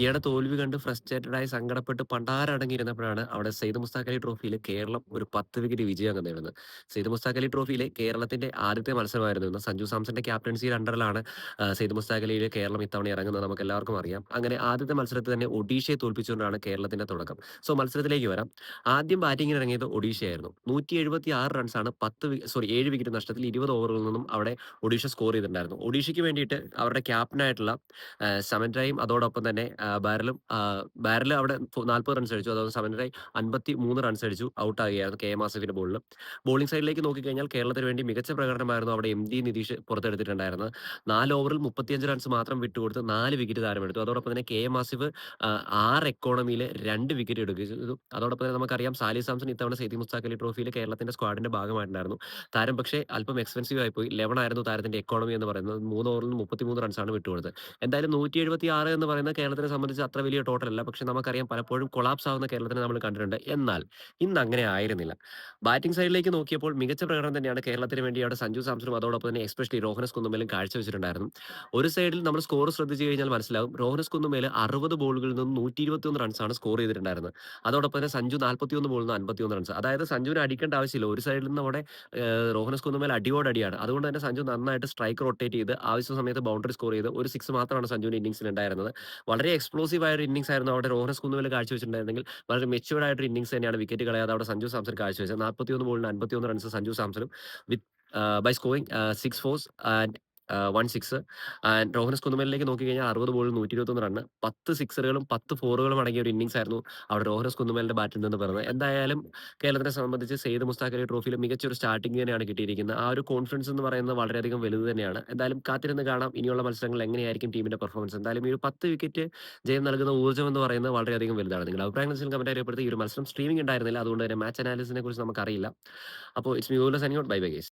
ഇന്ത്യയുടെ തോൽവി കണ്ട് ഫ്രസ്ട്രേറ്റഡായി സങ്കടപ്പെട്ട് പണ്ടാരടങ്ങിയിരുന്നപ്പോഴാണ് അവിടെ സെയ്ദ് മുസ്താഖ് അലി ട്രോഫിയിൽ കേരളം ഒരു 10 വിക്കറ്റ് വിജയം അങ്ങ് നേടുന്നത്. സെയ്ദ് മുസ്താഖ് അലി ട്രോഫിയിലെ കേരളത്തിന്റെ ആദ്യത്തെ മത്സരമായിരുന്നു ഇന്ന്. സഞ്ജു സാംസന്റെ ക്യാപ്റ്റൻസിയിൽ അണ്ടറിലാണ് സെയ്ദ് മുസ്താഖ് അലിയിൽ കേരളം ഇത്തവണ ഇറങ്ങുന്നത് നമുക്ക് എല്ലാവർക്കും അറിയാം. അങ്ങനെ ആദ്യത്തെ മത്സരത്തിൽ തന്നെ ഒഡീഷയെ തോൽപ്പിച്ചുകൊണ്ടാണ് കേരളത്തിന്റെ തുടക്കം. സോ മത്സരത്തിലേക്ക് വരാം. ആദ്യം ബാറ്റിംഗിന് ഇറങ്ങിയത് ഒഡീഷയായിരുന്നു. 176 റൺസാണ് പത്ത് സോറി ഏഴ് വിക്കറ്റ് നഷ്ടത്തിൽ 20 ഓവറുകളിൽ നിന്നും അവിടെ ഒഡീഷ സ്കോർ ചെയ്തിട്ടുണ്ടായിരുന്നു. ഒഡീഷയ്ക്ക് വേണ്ടിയിട്ട് അവരുടെ ക്യാപ്റ്റനായിട്ടുള്ള സമൻ സമൻരായും അതോടൊപ്പം തന്നെ ബാരലും ബാരൽ അവിടെ നാൽപ്പത് 40 റൺസ് അടിച്ചു. അതുപോലെ സമൻരായ് 53 റൺസ് അടിച്ചു ഔട്ട് ആകുകയായിരുന്നു കെ എം ആസിഫിന്റെ ബോളിൽ. ബോളിംഗ് സൈഡിലേക്ക് നോക്കിക്കഴിഞ്ഞാൽ കേരളത്തിന് വേണ്ടി മികച്ച പ്രകടനമായിരുന്നു അവിടെ എം ഡി നിതീഷ് പുറത്തെടുത്തിട്ടുണ്ടായിരുന്നത്. നാല് ഓവറിൽ 35 റൺസ് മാത്രം വിട്ടുകൊടുത്ത് നാല് വിക്കറ്റ് താരമെടുത്തു. അതോടൊപ്പം തന്നെ കെ എം ആസിഫ് ആറ് 6 എക്കോണമിയിൽ രണ്ട് വിക്കറ്റ് എടുക്കുകയും ചെയ്തു. അതോടൊപ്പം തന്നെ നമുക്കറിയാം സാലി സാംസൺ ഇത്തവണ സെയ്ദി മുസ്താഖ് അലി ട്രോഫിയിൽ കേരളത്തിന്റെ സ്ക്വാഡിന്റെ ഭാഗമായിട്ടുണ്ടായിരുന്നു. താരം പക്ഷേ അല്പം എക്സ്പെൻസീവ് ആയിപ്പോയി. 11 ആയിരുന്നു താരത്തിന്റെ എക്കോണമി എന്ന് പറയുന്നത്. മൂന്ന് ഓവറിൽ 33 റൺസാണ് വിട്ടുകൊടുത്തത്. എന്തായാലും 176 എന്ന് പറയുന്ന കേരളത്തിനെ സംബന്ധിച്ച് അത്ര വലിയ ടോട്ടൽ അല്ല. പക്ഷെ നമുക്കറിയാം പലപ്പോഴും കൊളാപ്സ് ആവുന്ന കേരളത്തിനെ നമ്മൾ കണ്ടിട്ടുണ്ട്. എന്നാൽ ഇന്ന് അങ്ങനെ ആയിരുന്നില്ല. ബാറ്റിംഗ് സൈഡിലേക്ക് നോക്കിയപ്പോൾ മികച്ച പ്രകടനം തന്നെയാണ് കേരളത്തിന് വേണ്ടി അവിടെ സഞ്ജു സാംസണും അതോടൊപ്പം തന്നെ എസ്പെഷ്യലി രോഹനസ് കുന്നുമേലും കാഴ്ചവെച്ചിട്ടുണ്ടായിരുന്നു. ഒരു സൈഡിൽ നമ്മൾ സ്കോർ ശ്രദ്ധിച്ചു കഴിഞ്ഞാൽ മനസ്സിലാവും രോഹനസ് കുന്നുമേൽ അറുപത് ബോളുകളിൽ നിന്നും 121 റൺസാണ് സ്കോർ ചെയ്തിട്ടുണ്ടായിരുന്നത്. അതോടൊപ്പം തന്നെ സഞ്ജു 41 ബോളിൽ നിന്ന് 51 റൺസ്. അതായത് സഞ്ജുവിന് അടിക്കേണ്ട ആവശ്യമില്ല. ഒരു സൈഡിൽ നിന്ന് അവിടെ രോഹനസ് കുന്നുമേൽ അടിയോടടിയാണ്. അതുകൊണ്ട് തന്നെ സഞ്ജു നന്നായിട്ട് സ്ട്രൈക്ക് റൊട്ടേറ്റ് ചെയ്ത് ആവശ്യ സമയത്ത് ബൗണ്ടറി സ്കോർ ചെയ്ത് ഒരു സിക്സ് മാത്രമാണ് സഞ്ജുവിന്റെ ഇന്നിംഗ്സിൽ ഉണ്ടായിരുന്നത്. വളരെ എക്സ്പ്ലോസീവ് ആയ ഇന്നിംഗ്സ് ആയിരുന്നു അവിടെ റോഹനസ് കുന്നുമ്മേൽ കാഴ്ചവെച്ചിട്ടുണ്ടായിരുന്നെങ്കിൽ വളരെ മെച്യൂർഡ് ആയിട്ടൊരു ഇന്നിംഗ്സ് തന്നെയാണ് വിക്കറ്റ് കളയാതെ അവിടെ സഞ്ജു സാംസൺ കാഴ്ചവെച്ചത്. 41 ബോളിന് 51 runs Sanju സാംസണും with by scoring six 6 fours and 1 six and Rohan S കുന്നുമ്മലിലേക്ക് നോക്കിക്കഴിഞ്ഞാൽ 60 ബോളിൽ 121 റണ്ണ് 10 സിക്സറുകളും 10 ഫോറുകളും അടങ്ങിയ ഒരു ഇന്നിംഗ്സ് ആയിരുന്നു അവിടെ റോഹനസ് കുന്നുമലിന്റെ ബാറ്റിൽ നിന്ന് പറഞ്ഞത് എന്തായാലും കേരളത്തിനെ സംബന്ധിച്ച് സെയ്ദ് മുസ്താഖ് അലി മികച്ചൊരു സ്റ്റാർട്ടിംഗ് തന്നെയാണ് കിട്ടിയിരിക്കുന്നത്. ആ ഒരു കോൺഫിഡൻസ് എന്ന് പറയുന്നത് വളരെയധികം വലുത് തന്നെയാണ്. എന്തായാലും കാത്തിരുന്ന് കാണാം ഇനിയുള്ള മത്സരങ്ങൾ എങ്ങനെയായിരിക്കും ടീമിന്റെ പെർഫോമൻസ്. എന്തായാലും ഈ ഒരു 10 വിക്കറ്റ് ജയം നൽകുന്ന ഊർജം എന്ന് പറയുന്നത് വളരെയധികം വലുതാണ്. നിങ്ങളുടെ അഭിപ്രായങ്ങൾ കമന്റ് അറിയപ്പെടുത്തി. ഈ ഒരു മത്സരം സ്ട്രീമിംഗ് ഉണ്ടായിരുന്നില്ല. അതുകൊണ്ട് തന്നെ മാച്ച് അനാലിസിനെ കുറിച്ച് നമുക്കറിയില്ല. അപ്പോൾ it's me signing out. Bye bye guys.